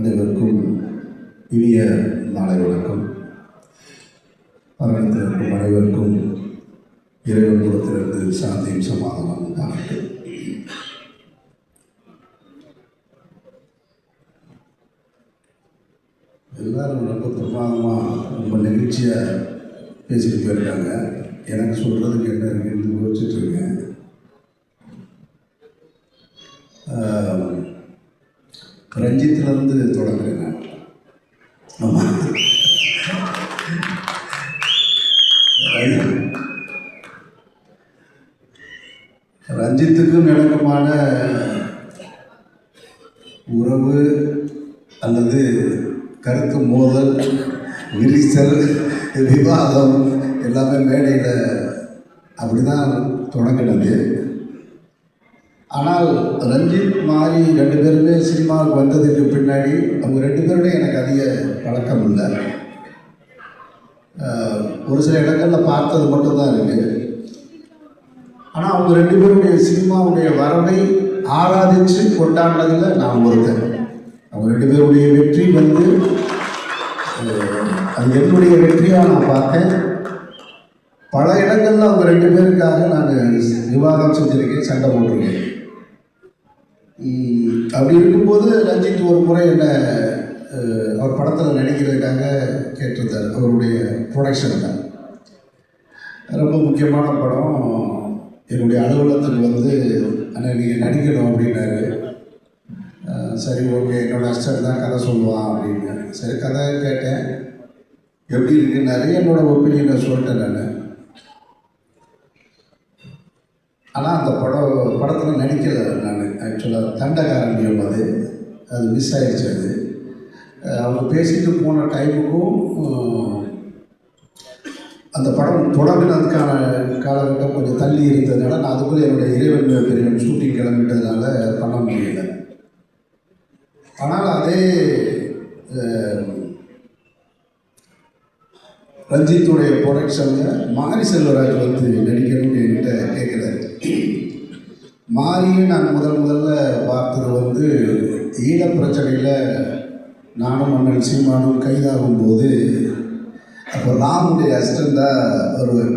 அனைவருக்கும் இனிய நாளை வணக்கம். அரங்கத்திற்கும் அனைவருக்கும் இறைவன் குலத்திலிருந்து சாந்தியும் சமாதானம் உண்டாகட்டும். எல்லாரும் ரொம்ப பிரமாதமாக ரொம்ப நெகிழ்ச்சியாக பேசிட்டு போயிருக்காங்க. எனக்கு சொல்கிறதுக்கு என்ன இருக்குன்னு யோசிச்சுட்டு இருக்கேன். ரஞ்சித்துக்கும் எனக்குமான உறவு அல்லது கருத்து மோதல் விரிசல் விவாதம் எல்லாமே மேடையில் அப்படி தான் தொடங்கினது. ஆனால் ரஞ்சித் மாறி ரெண்டு பேருமே சினிமாவுக்கு வந்ததுக்கு பின்னாடி அவங்க ரெண்டு பேருடைய எனக்கு அதிக பழக்கம் இல்லை. ஒரு சில இடங்களில் பார்த்தது மட்டும்தான் இருக்குது ஆனால் அவங்க ரெண்டு பேருடைய சினிமாவுடைய வரவை ஆராதிச்சு கொண்டாடினதில் நான் ஒருத்தன். அவங்க ரெண்டு பேருடைய வெற்றி வந்து அது என்னுடைய வெற்றியாக நான் பார்த்தேன். பல இடங்களில் அவங்க ரெண்டு பேருக்காக நான் விவாதம் செஞ்சுருக்கேன் சண்டை போட்டிருக்கேன். அப்படி இருக்கும்போது ரஞ்சித் ஒரு முறை என்ன அவர் படத்தில் நடிக்கிறதுக்காக கேட்டிருந்தார் அவருடைய ப்ரொடக்ஷனில் ரொம்ப முக்கியமான படம். என்னுடைய அலுவலகத்துக்கு வந்து அண்ணா நீங்கள் நடிக்கணும் அப்படின்னாரு. சரி ஓகே என்னோட அஸ்டர் தான் கதை சொல்லுவான் அப்படின்னு சரி கதை கேட்டேன். எப்படி இருக்குன்னாரு என்னோட ஒப்பீனியனை சொல்லிட்டேன் நான். ஆனால் அந்த படம் படத்தில் நடிக்கலை நான். ஆக்சுவலாக தண்டகாரண்யம் அது. அது மிஸ் ஆயிடுச்சு அது. அவங்க பேசிட்டு போன டைமுக்கும் அந்த படம் தொடங்கினதுக்கான காலகட்டம் கொஞ்சம் தள்ளி இருந்ததுனால நான் அதுக்குள்ளே என்னுடைய இறைவன் பெரியவன் ஷூட்டிங் கிளம்பிட்டதுனால பண்ண முடியல. ஆனால் அதே ரஞ்சித்துடைய ப்ரொடக்ஷனில் மாரி செல்வராஜ் வந்து நடிக்கணும்னு என்கிட்ட கேட்குறாரு. மாரியை நான் முதல் முதல்ல பார்த்தது வந்து ஈழ பிரச்சனையில் நானும் அண்ணன் சீமானும் கைதாகும் போது அப்போ ராமுடைய அசிஸ்டண்ட் தான் வருவார்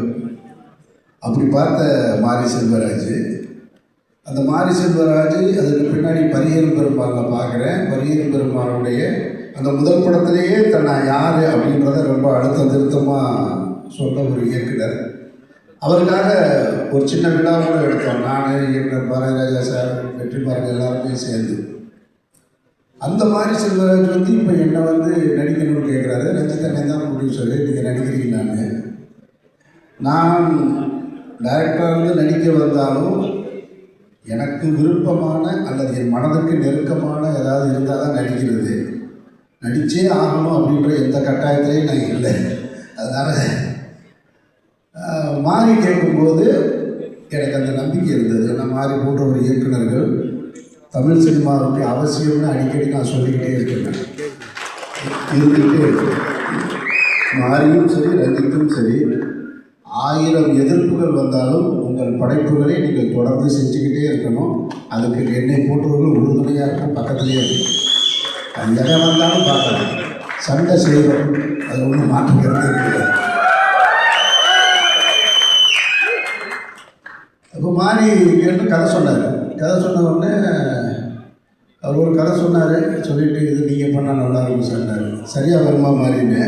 அப்படி பார்த்த மாரி செல்வராஜ் அந்த மாரி செல்வராஜ் அதுக்கு பின்னாடி பரியன் பெருமாளில் பார்க்குறேன். பரியன் பெருமாளுடைய அந்த முதல் படத்திலேயே தன்னை யார் அப்படின்றத ரொம்ப அழுத்த திருத்தமாக சொன்ன ஒரு இயக்குனர். அவருக்காக ஒரு சின்ன விழா கூட எடுத்தோம். நான் இயக்குனர் பாரதிராஜா சார் வெற்றிமாறன் எல்லாருமே சேர்ந்து. அந்த மாதிரி செல்வராஜ் வந்து இப்போ என்னை வந்து நடிக்கணும்னு கேட்குறாரு ரஞ்சித் அண்ணன் தான் ப்ரொடியூசரு நீங்கள் நடிக்கிறீங்களான்னு நான். டைரக்டராக இருந்து நடிக்க வந்தாலும் எனக்கு விருப்பமான அல்லது என் மனதுக்கு நெருக்கமான ஏதாவது இருந்தால் தான் நடிக்கிறது. நடித்தே ஆகணும் அப்படின்ற எந்த கட்டாயத்திலையும் நான் இல்லை. அதனால் மாறி கேட்கும்போது எனக்கு அந்த நம்பிக்கை இருந்தது. நான் மாறி போன்ற ஒரு இயக்குனர்கள் தமிழ் சினிமாவுக்கு அவசியம்னு அடிக்கடி நான் சொல்லிக்கிட்டே இருக்கேன். இருந்துக்கிட்டே இருக்கேன். மாரியும் சரி ரஞ்சித்தும் சரி ஆயிரம் எதிர்ப்புகள் வந்தாலும் உங்கள் படைப்புகளை நீங்கள் தொடர்ந்து செஞ்சுக்கிட்டே இருக்கணும். அதுக்கு என்னை போன்றவர்கள் உறுதுணையாக இருக்கும் பக்கத்துலேயே இருக்கும் அது இடம் வந்தாலும் பார்க்கலாம். சண்டை செய்கிறோம் அது ஒன்றும் மாற்றுக்கிறது கிடையாது அப்போ மாறி கேட்டு கதை சொன்னார். கதை சொன்ன உடனே அவர் ஒரு கதை சொன்னார் சொல்லிட்டு இது நீங்கள் பண்ணால் நல்லா இருக்கும் சொன்னார் சரியாக வருமா மாறின்னு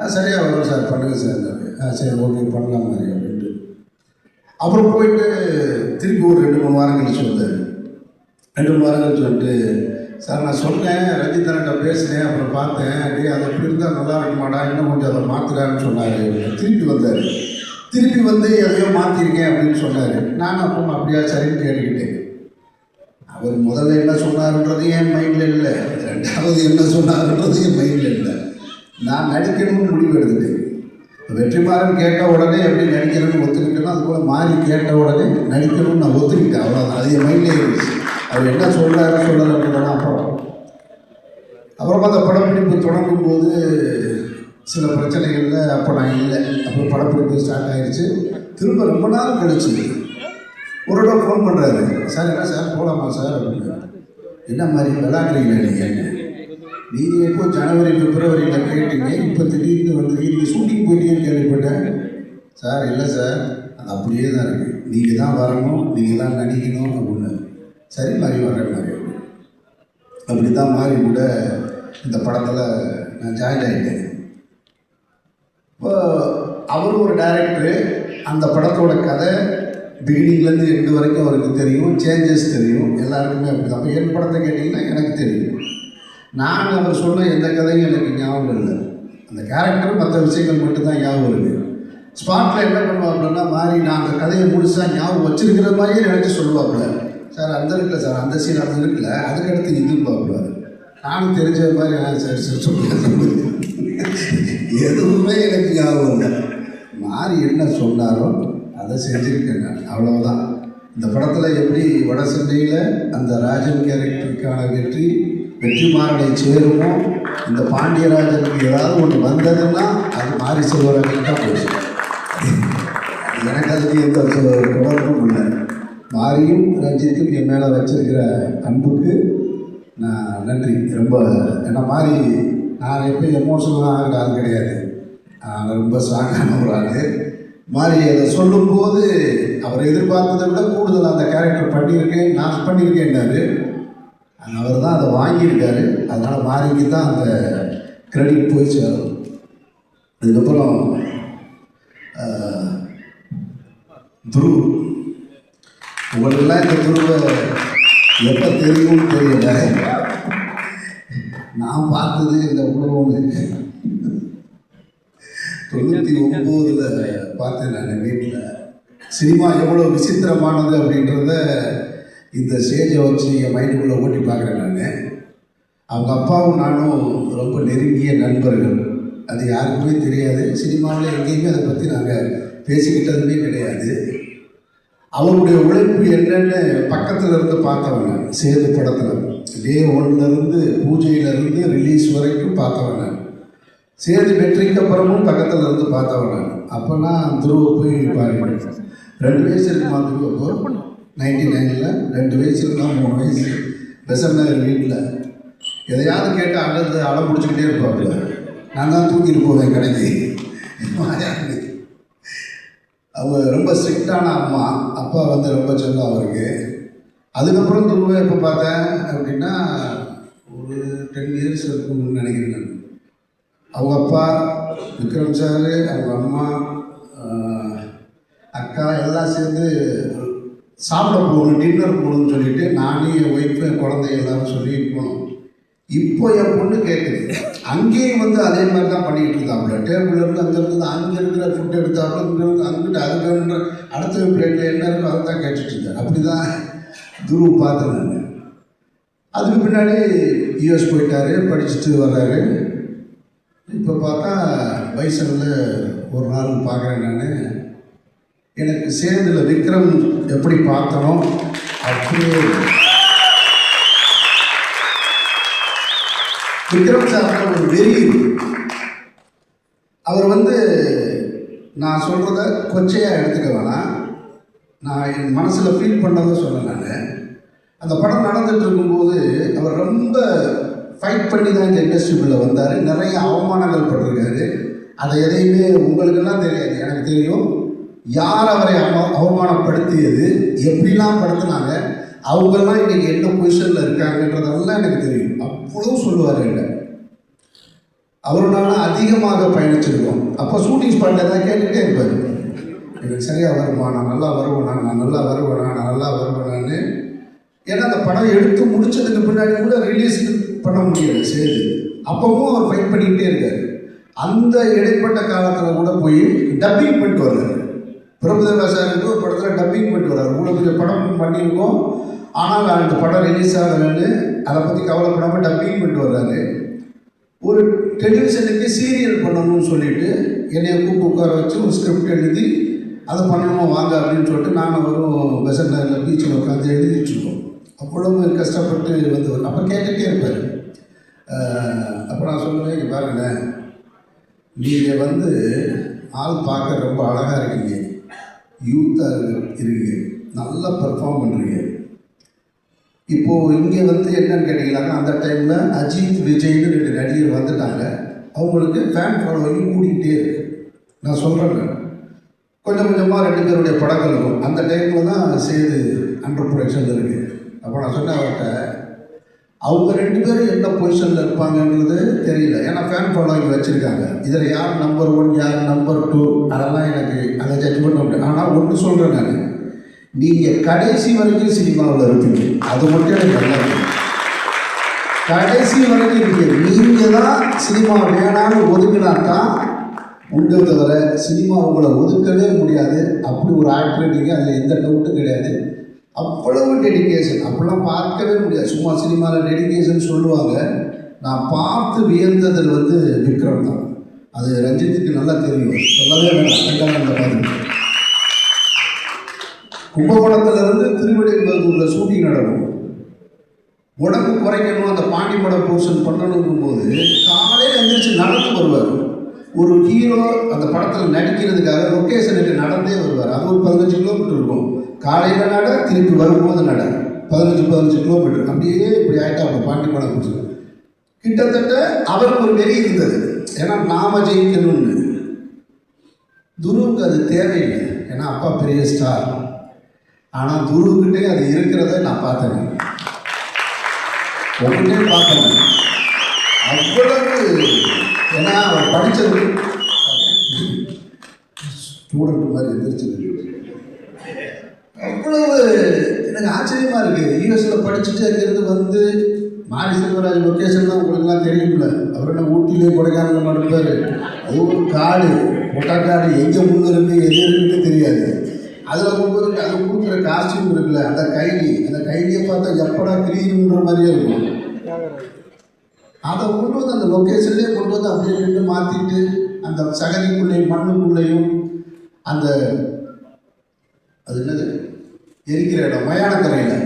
ஆ சரியாக வரும் சார் பண்ணுங்கள் சார் ஆ சரி ஓகே பண்ணலாம் மாதிரி அப்படின்ட்டு. அப்புறம் போயிட்டு திருப்பி ஒரு ரெண்டு மூணு வாரம் கழிச்சு வந்தார். ரெண்டு மூணு வாரம் கழிச்சு வந்துட்டு சார் நான் சொன்னேன் ரஞ்சித் பேசினேன் அப்புறம் பார்த்தேன். அப்படியே அது எப்படி இருந்தால் நல்லா இருக்குமாடா இன்னும் கொஞ்சம் அதை மாற்றுறான்னு சொன்னார். திருப்பி வந்தார். திருப்பி வந்து எதையோ மாற்றிருக்கேன் அப்படின்னு சொன்னார். நானும் அப்போ அப்படியா சரின்னு கேட்டுக்கிட்டேன். அவர் முதல்ல என்ன சொன்னாருன்றது என் மைண்டில் இல்லை. ரெண்டாவது என்ன சொன்னார்ன்றது என் மைண்டில் இல்லை. நான் நடிக்கணும்னு முடிவு எடுத்துட்டேன். வெற்றிமாறன் கேட்ட உடனே எப்படி நடிக்கணும்னு அது அதுபோல் மாறி கேட்ட உடனே நடிக்கணும்னு நான் ஒத்துக்கிட்டேன். அவ்வளோதான் அது என் மைண்ட்லேயே இருந்துச்சு. அவர் என்ன சொல்கிறாரு சொல்லலைன்றதெல்லாம் அப்புறம் அப்புறமா அந்த படப்பிடிப்பு தொடங்கும் போது சில பிரச்சனைகளில் அப்போ நான் இல்லை. அப்புறம் படப்பிடிப்பு ஸ்டார்ட் ஆயிடுச்சு திரும்ப ரொம்ப நாள் கழிச்சு ஒரு தடவை ஃபோன் பண்ணுறாரு சார் என்ன சார்? போகலாமா சார்? அப்படின்னு. என்ன மாதிரி விளாட்றீங்களா நீங்கள் நீங்கள் எப்போ ஜனவரி பிப்ரவரியில் கேட்டீங்க இப்போ திடீர்னு வந்து நீங்கள் ஷூட்டிங் போயிட்டீங்கன்னு கேள்விப்பட்டேன். சார் இல்லை சார். அது அப்படியே தான் இருக்குது நீங்கள் தான் வரணும் நீங்கள் தான் நடிக்கணும் அப்படின்னு. சரி மாதிரி வரேன் மாதிரி. அப்படி தான் மாறி கூட இந்த படத்தில் நான் ஜாயின் ஆகிட்டேன் இப்போ அவர் ஒரு டைரக்டரு அந்த படத்தோட கதை பிகினிங்லேருந்து எண்டு வரைக்கும் அவருக்கு தெரியும் சேஞ்சஸ் தெரியும். எல்லாருக்குமே அப்படி தான் அப்போ என் படத்தை கேட்டிங்கன்னா எனக்கு தெரியும். நான் அவர் சொன்ன எந்த கதையும் எனக்கு ஞாபகம் இல்லை. அந்த கேரக்டர் மற்ற விஷயங்கள் மட்டும்தான் ஞாபகம் இருக்குது ஸ்பாட்டில் என்ன பண்ணுவாப்புலன்னா மாறி நான் அந்த கதையை முழுசாக ஞாபகம் வச்சிருக்கிற மாதிரியே நினச்சி சொல்லுவாப்புல. சார் அந்த இருக்குல்ல சார் அந்த சீன் அந்த இருக்குல்ல அதுக்கடுத்து இதுன்னு நானும் தெரிஞ்ச மாதிரி நான் சரி சரி சொல்லுங்க. எதுவுமே எனக்கு ஞாபகம் இல்லை. மாறி என்ன சொன்னாரோ அதை செஞ்சுருக்கேன் அவ்வளவுதான். இந்த படத்தில் எப்படி வட சென்னையில் அந்த ராஜன் கேரக்டருக்கான வெற்றி வெற்றிமாறனை சேருமோ இந்த பாண்டியராஜனுக்கு ஏதாவது ஒன்று வந்ததுன்னா அது மாறி செல்வராஜன் தான் போச்சு. எனக்கு அதுக்கு எந்த தொடர்பும் இல்லை. மாரியும் ரஞ்சித்தும் என் மேலே வச்சிருக்கிற அன்புக்கு நான் நன்றி. ரொம்ப ஏன்னா மாறி நான் எப்படி எமோஷனலாக ஆகிற ஆள் கிடையாது. நான் ரொம்ப ஸ்ட்ராங்கான ஒரு ஆள். மாறி அதை சொல்லும்போது அவர் எதிர்பார்த்ததை விட கூடுதல் அந்த கேரக்டர் பண்ணியிருக்கேன் நான் பண்ணியிருக்கேன்னாரு அவர் தான் அதை வாங்கியிருக்காரு. அதனால் மாறிக்கு தான் அந்த கிரெடிட் போய் சேரும் அதுக்கப்புறம் துருவ். துரு உங்களுக்கெல்லாம் இந்த துருவை எப்போ தெரியும்னு தெரியல. நான் பார்த்தது இந்த உலகம் தொண்ணூற்றி ஒம்போதில் பார்த்தேன் நான் வீட்டில் சினிமா எவ்வளோ விசித்திரமானது அப்படின்றத இந்த ஸ்டேஜை வச்சு என் மைண்டுக்குள்ளே ஓட்டி பார்க்குறேன் நான். அவங்க அப்பாவும் நானும் ரொம்ப நெருங்கிய நண்பர்கள். அது யாருக்குமே தெரியாது. சினிமாவில் எங்கேயுமே அதை பற்றி நாங்கள் பேசிக்கிட்டதுமே கிடையாது. அவருடைய உழைப்பு என்னென்னு பக்கத்தில் இருந்து பார்த்தவங்க சேது படத்தில். டே ஒன்லேருந்து பூஜையிலேருந்து ரிலீஸ் வரைக்கும் பார்த்தவன் நான். சேது வெற்றிக்கு அப்புறமும் பக்கத்தில் இருந்து பார்த்தவன் நான். அப்போ நான் துருவ போய் பாருங்க ரெண்டு வயசு இருக்குமா துருவ அப்போ. நைன்டி நைனில் ரெண்டு வயசு இருந்தா மூணு வயசு. பெசன் நகர் வீட்டில் எதையாவது கேட்டு அழுது அடம் பிடிச்சிக்கிட்டே இருப்பாப்புல. நான் தான் தூக்கிட்டு போவேன் கடைக்கு. அவர் அவங்க ரொம்ப ஸ்ட்ரிக்டான அம்மா. அப்பா வந்து ரொம்ப செல்லம் அவருக்கு. அதுக்கப்புறம் துருவை எப்போ பார்த்தேன் அப்படின்னா ஒரு டென் இயர்ஸ் இருக்கும்னு நினைக்கிறேன் நான். அவங்க அப்பா விக்ரம் சார் அவங்க அம்மா அக்கா எல்லாம் சேர்ந்து சாப்பிட போகணும் டின்னர் போகணும்னு சொல்லிட்டு நானே என் ஒய்ஃபு என் குழந்தை எல்லாரும் சொல்லி போனோம். இப்போ என் பொண்ணு கேட்குது அங்கேயும் வந்து அதே மாதிரி தான் பண்ணிக்கிட்டு இருந்தாப்புல டேபிள் இருந்து அங்கே இருந்து அங்கே இருக்கிற ஃபுட் எடுத்தாப்புல இங்கே இருந்து அங்கிட்டு அது வேணுன்ற அடுத்த பிளேட்டில் என்ன இருக்கோ அதை தான் கேட்டுட்டு இருந்தேன். அப்படி தான் துருவ பார்த்தேன் நான். அதுக்கு பின்னாடி யூஎஸ் போயிட்டாரு படிச்சுட்டு வர்றாரு. இப்போ பார்த்தா பைசனில் ஒரு நாள் பார்க்குறேன் நான். எனக்கு சேதுல விக்ரம் எப்படி பார்த்தனோ அப்படியே விக்ரம் சார் ஒரு வெறி அவர் வந்து நான் சொல்கிறத கொச்சையாக எடுத்துக்க வேணாம். நான் என் மனசில் ஃபீல் பண்ணதை சொன்னேன் நான். அந்த படம் நடந்துட்டு இருக்கும்போது அவர் ரொம்ப ஃபைட் பண்ணி தான் இந்த இண்டஸ்ட்ரிக்குள்ளே வந்தார். நிறைய அவமானங்கள் பட்டிருக்காரு. அதை எதையுமே உங்களுக்கெல்லாம் தெரியாது. எனக்கு தெரியும். யார் அவரை அவ அவமானப்படுத்தியது? எப்படிலாம் படுத்துனாங்க? அவங்கெல்லாம் இன்னைக்கு என்ன பொசிஷனில் இருக்காங்கன்றதெல்லாம் எனக்கு தெரியும். அவ்வளோ சொல்லுவார் என்கிட்ட அவரோட அதிகமாக பயணிச்சிருக்கோம். அப்போ ஷூட்டிங் ஸ்பாட்டில் தான் கேட்டுக்கிட்டே இருப்பார். எனக்கு சரியாக வருமா? நான் நல்லா வருவேனா? நான் நல்லா வருவேனா? நான் நல்லா வருவேனான்னு. ஏன்னா அந்த படம் எடுத்து முடிச்சதுக்கு பின்னாடி கூட ரிலீஸ் பண்ண முடியாது சரி அப்பவும் அவர் ஃபைட் பண்ணிக்கிட்டே இருக்கார். அந்த இடைப்பட்ட காலத்தில் கூட போய் டப்பிங் பண்ணிட்டு வர்றாரு. பிரபுதேவா சாருக்கு ஒரு படத்தில் டப்பிங் பண்ணிட்டு வர்றாரு. உங்களுக்கு படம் பண்ணியிருக்கோம். ஆனால் அந்த படம் ரிலீஸ் ஆகலைன்னு அதை பற்றி கவலைப்படாமல் டப்பிங் பண்ணிட்டு வர்றாரு. ஒரு டெலிவிஷனுக்கு சீரியல் பண்ணணும்னு சொல்லிட்டு என்னை கூப்பிட்டு உட்கார வச்சு ஒரு ஸ்கிரிப்ட் எழுதி அதை பண்ணணுமா வாங்க அப்படின்னு சொல்லிட்டு நானும் வரும் பெசன் நகரில் பீச்சில் உட்காந்து எழுதிட்டுருக்கோம் அவ்வளவு கஷ்டப்பட்டு வந்து அப்போ கேட்டுகிட்டே இருப்பார். அப்போ நான் சொல்லுவேன் இங்கே பாருங்களேன் நீங்கள் வந்து ஆள் பார்க்க ரொம்ப அழகாக இருக்கீங்க. யூத்தாக இருக்கீங்க. நல்லா பர்ஃபார்ம் பண்ணுறீங்க இப்போது இங்கே வந்து என்னன்னு கேட்டிங்களாக்கா அந்த டைமில் அஜித் விஜய்னு ரெண்டு நடிகர் வந்துட்டாங்க. அவங்களுக்கு ஃபேன் ஃபாலோவிங் கூடிக்கிட்டே இருக்கு. நான் சொல்கிறேன் கொஞ்சம் கொஞ்சமாக ரெண்டு பேருடைய படங்கள் இருக்கும் அந்த டைமில் தான் சேது அண்டர் ப்ரொடக்ஷன் இருக்குது அப்போ நான் சொன்னேன் அவர்கிட்ட அவங்க ரெண்டு பேரும் என்ன பொசிஷனில் இருப்பாங்கன்றது தெரியல. ஏன்னா ஃபேன் ஃபாலோவிங் வச்சுருக்காங்க. இதில் யார் நம்பர் ஒன் யார் நம்பர் டூ அதெல்லாம் எனக்கு அதை ஜட்ஜ் பண்ண முடியும் ஆனால் ஒன்று சொல்கிறேன் நான். நீங்கள் கடைசி வரைக்கும் சினிமாவில் இருப்பீங்க. அது மட்டும் எனக்கு நல்லா கடைசி வரைக்கும் இருக்கீங்க நீங்கள் தான் சினிமா வேணாம்னு ஒதுக்கினா தான் உங்களை தவிர சினிமா உங்களை ஒதுக்கவே முடியாது. அப்படி ஒரு ஆக்டர் நீங்கள் அதில் எந்த டவுட்டும் கிடையாது. அவ்வளவு டெடிகேஷன் அப்படிலாம் பார்க்கவே முடியாது. சும்மா சினிமாவில் டெடிகேஷன் சொல்லுவாங்க. நான் பார்த்து வியந்ததில் வந்து விக்ரம் தான். அது ரஞ்சித்துக்கு நல்லா தெரியும். சொல்லவே வேணாம். ரெண்டாம் அந்த மாதிரி கும்பகோணத்துலேருந்து திருவிடைம்பதூரில் ஷூட்டிங் நடக்கும். உடம்பு குறைக்கணும் அந்த பாண்டி படம் போர்ஷன் பண்ணணுங்கும் போது காலையில் எழுந்திரிச்சு நடந்து வருவார். ஒரு ஹீரோ அந்த படத்தில் நடிக்கிறதுக்காக லொக்கேஷனுக்கு நடந்தே வருவார். அது ஒரு பதினஞ்சு கிலோமீட்டர் இருக்கும். காலையில் நட திருப்பி வரும்போது நட. பதினஞ்சு பதினஞ்சு கிலோமீட்டர் அப்படியே இப்படி ஆகிட்டு அவங்க பாண்டி படம் கிட்டத்தட்ட அவருக்கு ஒரு வெறி இருந்தது. ஏன்னா நாம ஜெயிக்கணும்னு. துருவுக்கு அது தேவையில்லை. ஏன்னா அப்பா பெரிய ஸ்டார் ஆனால் துருவுக்கிட்டே அது இருக்கிறத நான் பார்த்தேன். உடனே பார்த்தேன் அவ்வளவு ஏன்னா அவர் படித்தது ஸ்டூடெண்ட் மாதிரி எந்திரிச்சு அவ்வளவு எனக்கு ஆச்சரியமா இருக்கு. யூஎஸ்ல படிச்சுட்டு இருக்கிறது வந்து மாரி செல்வராஜ் லொக்கேஷன் உங்களுக்குலாம் தெரியும்ல. அவரோட என்ன ஊட்டிலே கொடைக்கானல் நடப்பார். அது ஒரு காடு கொட்டக்காடு எங்கே முன்னு இருக்கு எது இருக்குன்னு தெரியாது. அதில் கொண்டு அது கொடுக்குற காஸ்டியூம் இருக்குல்ல அந்த கைலி அந்த கைலியை பார்த்தா எப்படா கிளீனுன்ற மாதிரியே இருக்கும். அதை கொண்டு வந்து அந்த லொக்கேஷன்லேயே கொண்டு வந்து அப்படியே நின்று மாற்றிட்டு அந்த சகதிக்குள்ளேயும் மண்ணுக்குள்ளேயும் அந்த அது என்னது? இருக்கிற இடம் மயானக்கரையில்.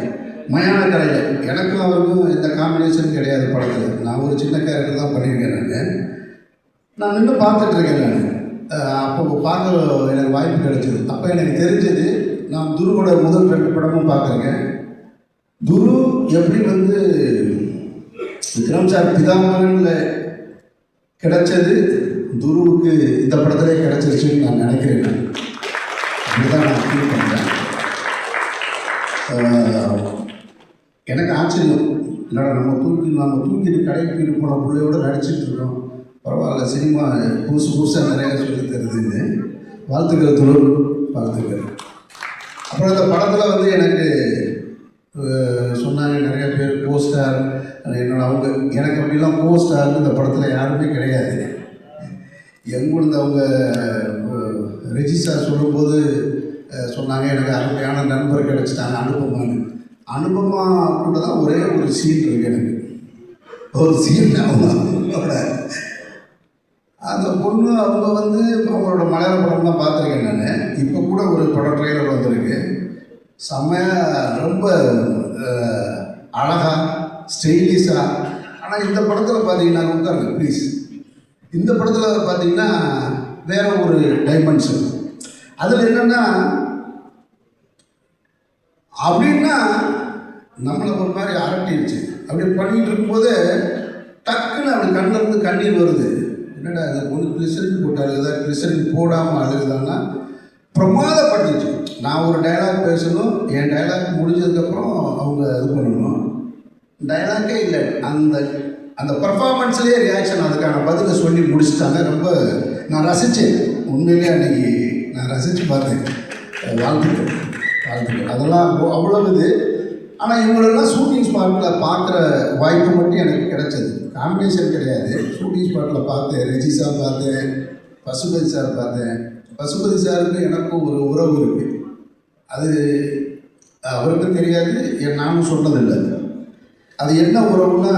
மயானக்கரையில். எனக்கும் அவருக்கும் எந்த காம்பினேஷன் கிடையாது படத்தில். நான் ஒரு சின்ன கேரக்டர் தான் பண்ணியிருக்கேன் நான். நான் நின்று பார்த்துட்ருக்கேன் நான். அப்போ பார்க்க எனக்கு வாய்ப்பு கிடைச்சது. அப்போ எனக்கு தெரிஞ்சது நான் துருவோட முதல் ரெண்டு படமும் பார்த்துருக்கேன். துரு எப்படி வந்து விக்ரம் சார் பிதாமகனில் கிடைச்சது துருவுக்கு இந்த படத்திலே கிடைச்சிருச்சுன்னு நான் நினைக்கிறேன் அப்படிதான் நான் ஃபீல் பண்ணுறேன் ஆச்சரியம். என்னடா நம்ம தூக்கி நம்ம தூக்கிட்டு கடைக்கு போன பிள்ளையோட நடிச்சிட்டு இருக்கோம் பரவாயில்ல சினிமா புதுசு புதுசாக நிறையா சொல்லி தருதுன்னு. வாழ்த்துக்கள் தொழில் வாழ்த்துக்கள். அப்புறம் இந்த படத்தில் வந்து எனக்கு சொன்னாங்க நிறைய பேர் போஸ்டார் என்னோட அவங்க எனக்கு அப்படிலாம் போஸ்டார்னு இந்த படத்தில் யாருமே கிடையாது. எங்கூர்ந்து அவங்க ரெஜிஸ்டார் சொல்லும்போது சொன்னாங்க எனக்கு அருமையான நண்பர் கிடைச்சிட்டாங்க அனுபமான்னு அனுபவமா கூட தான் ஒரே ஒரு சீன் இருக்கு எனக்கு. ஒரு சீன் அவங்களோட அந்த பொண்ணு அவங்க வந்து அவங்களோட மலையாள படம்லாம் பார்த்துருக்கேன் நான். இப்போ கூட ஒரு படம் ட்ரெய்லர் வந்திருக்கு. செம்மையாக ரொம்ப அழகாக அழகா ஸ்டைலிஷாக ஆனால் இந்த படத்தில் பார்த்தீங்கன்னா உட்காருங்க ப்ளீஸ் இந்த படத்தில் பார்த்தீங்கன்னா வேற ஒரு டைமென்ஷன் அதில் என்னென்னா அப்படின்னா நம்மளை ஒரு மாதிரி அரட்டிடுச்சு. அப்படி பண்ணிட்டு இருக்கும்போது டக்குன்னு அப்படி கண்ணுல இருந்து கண்ணீர் வருது. என்னடா அது ஒன்று கிறிஸ்டின் போட்டு அழுகுதா கிறிஸ்டின் போடாமல் அழுகுதான்னா பிரமாதப்பட்டுச்சு. நான் ஒரு டயலாக் பேசணும் என் டயலாக் முடிஞ்சதுக்கப்புறம் அவங்க இது பண்ணணும். டயலாக்கே இல்லை. அந்த அந்த பர்ஃபார்மன்ஸ்லேயே ரியாக்ஷன் அதுக்கான பதிலை சொல்லி முடிச்சிட்டாங்க. ரொம்ப நான் ரசித்தேன் உண்மையிலேயே அன்னைக்கு நான் ரசித்து பார்த்தேன். வாழ்த்துக்கள். வாழ்த்துக்கள். அதெல்லாம் அவ்வளோ- அவ்வளவு இது. ஆனால் இவங்களெல்லாம் ஷூட்டிங் ஸ்பாட்டில் பார்க்குற வாய்ப்பு மட்டும் எனக்கு கிடைச்சது. காம்பினேஷன் கிடையாது. ஷூட்டிங் ஸ்பாட்டில் பார்த்தேன். ரெஜி சார் பார்த்தேன். பசுபதி சார் பார்த்தேன். பசுபதி சாருக்கு எனக்கும் ஒரு உறவு இருக்குது அது அவருக்கும் தெரியாது. என் நானும் சொன்னதில்லை. அது என்ன உறவுன்னா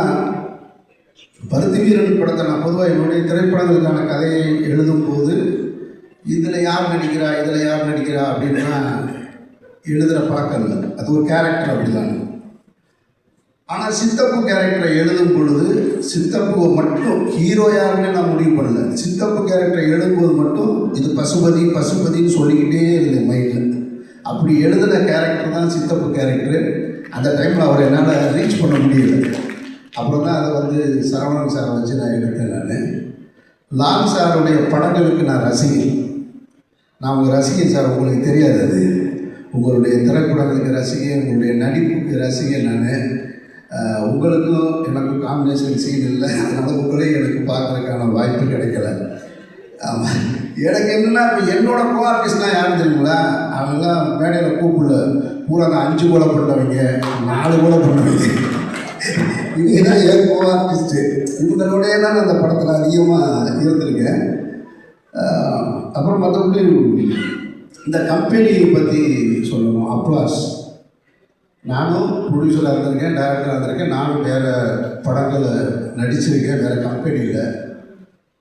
பருத்தி வீரன் படத்தை நான் பொதுவாக என்னுடைய திரைப்படங்களுக்கான கதையை எழுதும்போது இதில் யார் நடிக்கிறா இதில் யார் நடிக்கிறா அப்படின்னா எழுதுகிற பழக்கம் இல்லை. அது ஒரு கேரக்டர் அப்படிதான். ஆனால் சித்தப்பு கேரக்டரை எழுதும் பொழுது சித்தப்பு மட்டும் ஹீரோ யாருன்னு நான் முடிவு பண்ணல. சித்தப்பு கேரக்டரை எழுதும்போது மட்டும் இது பசுபதி பசுபதின்னு சொல்லிக்கிட்டே இருந்தேன் மைண்டில் அப்படி எழுதின கேரக்டர் தான் சித்தப்பு கேரக்டர் அந்த டைமில் அவர் என்னால் ரீச் பண்ண முடியல. அப்புறம் தான் அதை வந்து சரவணன் சாரை வச்சு நான் எடுத்தேன் நான். லால் சாருடைய படங்களுக்கு நான் ரசிகன். நான் உங்கள் ரசிகன் சார் உங்களுக்கு தெரியாது அது. உங்களுடைய திரைப்படங்களுக்கு ரசிகை உங்களுடைய நடிப்புக்கு ரசிகன் நான் உங்களுக்கும் எனக்கும் காம்பினேஷன் சீன் இல்லை. அதனால் உங்களையும் எனக்கு பார்க்கறதுக்கான வாய்ப்பு கிடைக்கல. ஆமாம் எனக்கு என்னென்னா இப்போ என்னோட கோ ஆர்டிஸ்ட்லாம் யாரும் தெரியுங்களா? அவங்களாம் மேடையில் கூப்பிடல. பூரா நான் அஞ்சு கூட பண்ணவங்க நாலு கூட பண்ணவங்க இவங்க தான் என் கோ ஆர்டிஸ்ட்டு இவங்களோடய தான் அந்த படத்தில் அதிகமாக இருந்திருக்கேன். அப்புறம் மற்றபடி இந்த கம்பெனியை பற்றி சொல்லணும். அப்ளாஸ் நானும் ப்ரொடியூசராக இருந்திருக்கேன் டைரக்டராக இருந்திருக்கேன். நானும் வேறு படங்களை நடிச்சிருக்கேன் வேறு கம்பெனியில்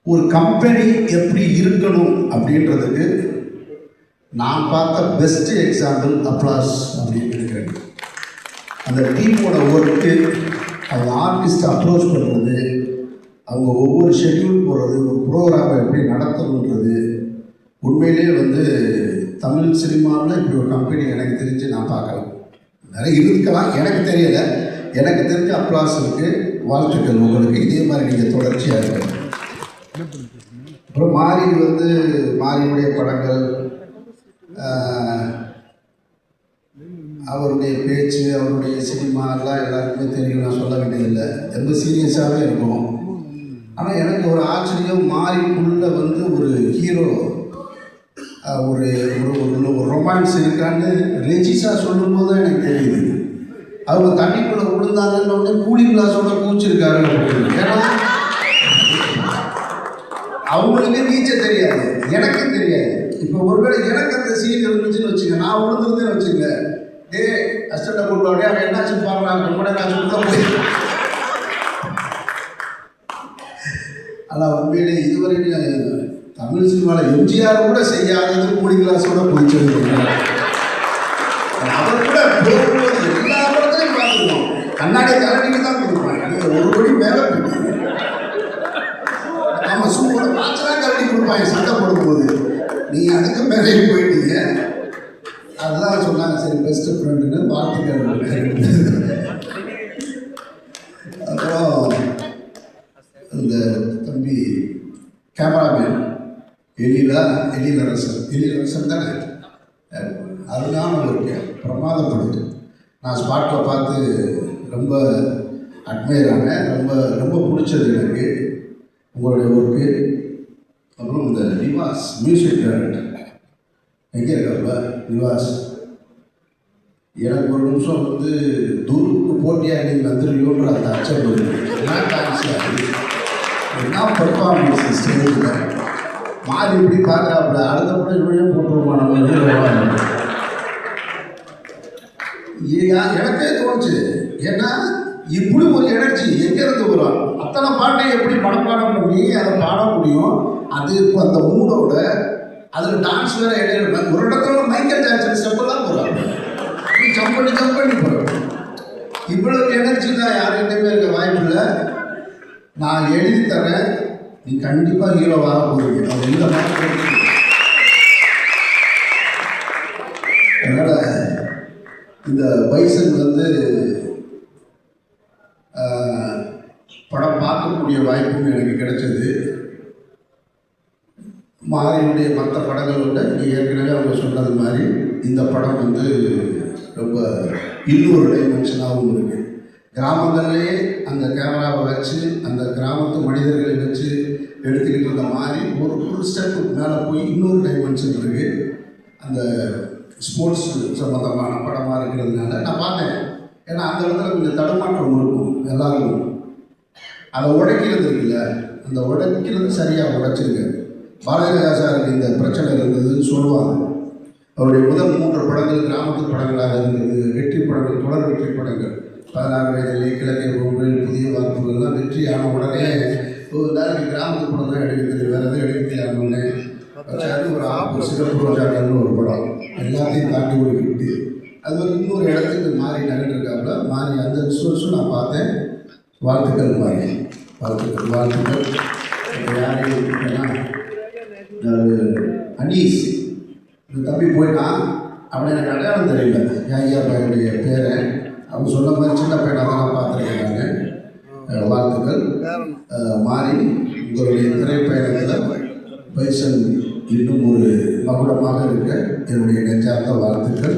ஒரு கம்பெனி எப்படி இருக்கணும் அப்படின்றதுக்கு நான் பார்த்த பெஸ்ட்டு எக்ஸாம்பிள் அப்ளாஸ் அப்படின்னு இருக்கிறேன் அந்த டீமோட ஒர்க்கு அவங்க ஆர்டிஸ்ட்டை அப்ரோச் பண்ணுறது அவங்க ஒவ்வொரு ஷெட்யூல் போடுறது ஒரு ப்ரோக்ராமை எப்படி நடத்தணுன்றது உண்மையிலேயே வந்து தமிழ் சினிமாவில் இப்படி ஒரு கம்பெனி எனக்கு தெரிஞ்சு நான் பார்க்கல. நிறைய இருக்கலாம். எனக்கு தெரியல. எனக்கு தெரிஞ்ச அப்ளாஸ் இருக்குது வாழ்த்துக்கள் உங்களுக்கு. இதே மாதிரி நீங்கள் தொடர்ச்சியாக இருக்கணும் அப்புறம் மாரி வந்து மாரியுடைய படங்கள் அவருடைய பேச்சு அவருடைய சினிமா எல்லாம் எல்லாருக்குமே தெரியும். நான் சொல்ல வேண்டியதில்லை. ரொம்ப சீரியஸாகவே இருக்கும். ஆனால் எனக்கு ஒரு ஆச்சரியம் மாறிக்குள்ளே வந்து ஒரு ஹீரோ ஒரு ஒரு ஒரு- ரொமான்ஸ் இருக்கான்னு ரெஜிஸா சொல்லும்போது தான் எனக்கு தெரியுது. அவங்க தண்ணிக்குள்ளே விழுந்தாங்கன்னு உடனே கூலி கிளாஸோட கூச்சிருக்காரு அப்படின்னு ஏன்னா அவங்களுக்கு நீச்சல் தெரியாது. எனக்கும் தெரியாது. இப்போ ஒருவேளை எனக்கு அந்த சீன் இருந்துச்சுன்னு வச்சுங்க நான் விழுந்துருந்தேன்னு வச்சுங்க டே அஸ்டண்ட கூட்டோடய அவன் என்னாச்சு பாடுறாங்க கூட நான் சொல்ல போய். ஆனால் உண்மையிலே இதுவரைக்கும் தமிழ் சினிமாவில் எம்ஜிஆர் கூட செய்யாதது கூலி கிளாஸோட பிடிச்சிருக்கு அவர் கூட போகும்போது எல்லா படத்தையும் பார்த்துருக்கோம். கண்ணாடி கலட்டிட்டு தான் கொடுப்பாங்க நீங்கள் ஒரு கோடி மேலே போயிட்டீங்க நம்ம சூப்பர் வாட்செல்லாம் கட்டி கொடுப்பாங்க சண்டை போடும்போது. நீங்கள் அதுக்கு மேலே போயிட்டீங்க. அதுதான் சொன்னாங்க சரி பெஸ்ட் ஃப்ரெண்டுன்னு வாழ்த்துக்கள் அப்புறம் இந்த தம்பி கேமராமேன் எழிலா எழிலரசன் எழிலரசன் தானே? அருமையான ஒரு பிரமாதப்படுது நான் ஸ்பாட்டில் பார்த்து ரொம்ப அட்மையர் ஆனேன். ரொம்ப ரொம்ப பிடிச்சது எனக்கு. உங்களுடைய ஒர்க்கு அப்புறம் இந்த நிவாஸ் மியூசிக் டைரக்டர் எங்கே இருக்காருல நிவாஸ். எனக்கு ஒரு நிமிஷம் வந்து தூருக்கு போட்டியாக நீங்கள் வந்துருவியோன்ற அந்த அச்சம் என்ன டான்ஸ் ஸ்டேஜில் மாறி இப்படி பார்க்குறாப்புல அடுத்த படம் இவனே போட்டுருவோமா நம்ம எனக்கே தோணுச்சு. ஏன்னா இப்படி ஒரு எனர்ஜி எங்கேருந்து வரும்? அத்தனை பாட்டை எப்படி மனப்பாடம் பண்ணி அதை பாட முடியும்? அது இப்போ அந்த மூடோட அதில் டான்ஸ் வேறு இடையில ஒரு இடத்துல மைக்கேல் ஜாக்சன் ஸ்டெப்பெல்லாம் வரும் ஜம்ப் பண்ணி ஜம்ப் பண்ணி போகிறோம் இவ்வளவு எனர்ஜி தான் யார்கிட்டயுமே இருக்க வாய்ப்பு இல்லை நான் எழுதி தரேன் நீ கண்டிப்பாக ஹீரோவாக போகிறீங்க அது எந்த மாற்றம் அதனால் இந்த பைசன் வந்து படம் பார்க்கக்கூடிய வாய்ப்பும் எனக்கு கிடைச்சது. மாரியுடைய மற்ற படங்களில் நீங்கள் ஏற்கனவே அவங்க சொன்னது மாதிரி இந்த படம் வந்து ரொம்ப இன்னொரு டைமென்ஷனாகவும் இருக்குது கிராமங்கள்லேயே அந்த கேமராவை வச்சு அந்த கிராமத்து மனிதர்களை வச்சு எடுத்துக்கிட்டு இருந்த மாதிரி ஒரு ஒரு ஸ்டெப்புக்கு மேலே போய் இன்னொரு டைமென்ஷன் இருக்குது அந்த ஸ்போர்ட்ஸ் சம்மந்தமான படமாக இருக்கிறதுனால நான் பார்த்தேன். ஏன்னா அந்த இடத்துல கொஞ்சம் தடுமாற்றம் இருக்கும் எல்லாருக்கும். அதை உடைக்கிறது இல்லை அந்த உடைக்கிறது சரியாக உடைச்சிருக்காரு பாரதிராஜா சாருக்கு இந்த பிரச்சனை இருந்ததுன்னு சொல்லுவாங்க. அவருடைய முதல் மூன்று படங்கள் கிராமத்து படங்களாக இருந்தது. வெற்றி படங்கள் தொடர் வெற்றி படங்கள். பதினாறு வயதிலே கிழக்கே போகும்போது புதிய வார்ப்புகள்லாம் வெற்றி ஆன உடனே ஒரு நாளைக்கு கிராமத்து படம் தான் எடுக்கிறது வேறு எதுவும் எடுக்கலையானு வச்சாரு ஒரு ஆப்பு சிறப்பு ரோஜாக்கள்னு ஒரு படம். எல்லாத்தையும் தாண்டி ஒரு ஹிட்டு அது வந்து இன்னொரு இடத்துக்கு மாறி நகர்ந்துருக்காப்புல மாறி அந்த ரிசோர்ஸும் நான் பார்த்தேன். வாழ்த்துக்கள் மாறி. வாழ்த்துக்கள் வாழ்த்துக்கள். யாரையும் அனீஸ். இந்த தம்பி போயிட்டான். அவனை எனக்கு அடையாளம் தெரியல. ஐயா பையனுடைய பேரை. அவங்க சொன்ன மாதிரி சின்ன பையனாக தான் நான் பார்த்துருக்கேன் நான். வாழ்த்துக்கள். மாறி உங்களுடைய திரைப்பயணத்தில் பைசன் இன்னும் ஒரு மகுடமாக இருக்க என்னுடைய நெஞ்சார்ந்த வாழ்த்துக்கள்.